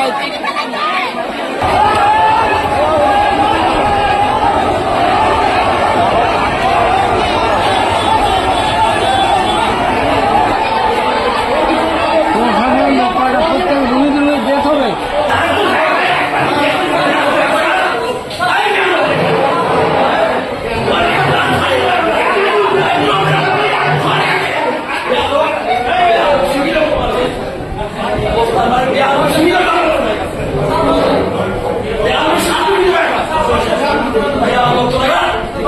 Mike.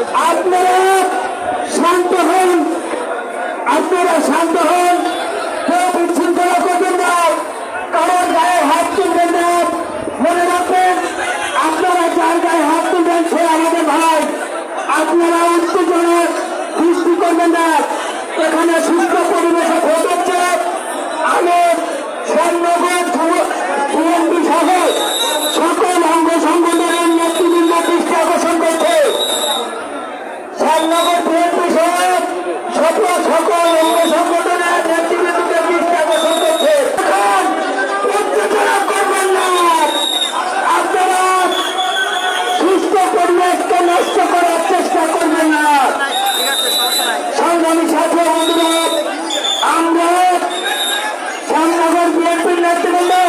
আপনারা শান্ত হন। আপনারা শান্ত হন। কেউ বিশৃঙ্খলা করবেন না কারোর গায়ে হাত তুলবেন না। মনে রাখবেন, আপনারা যার গায়ে হাত তুলবেন সে আমাদের ভাই। আপনারা উত্তেজনা সৃষ্টি করবেন না। এখানে সুস্থ পরিবেশে நடத்திக்கொண்டு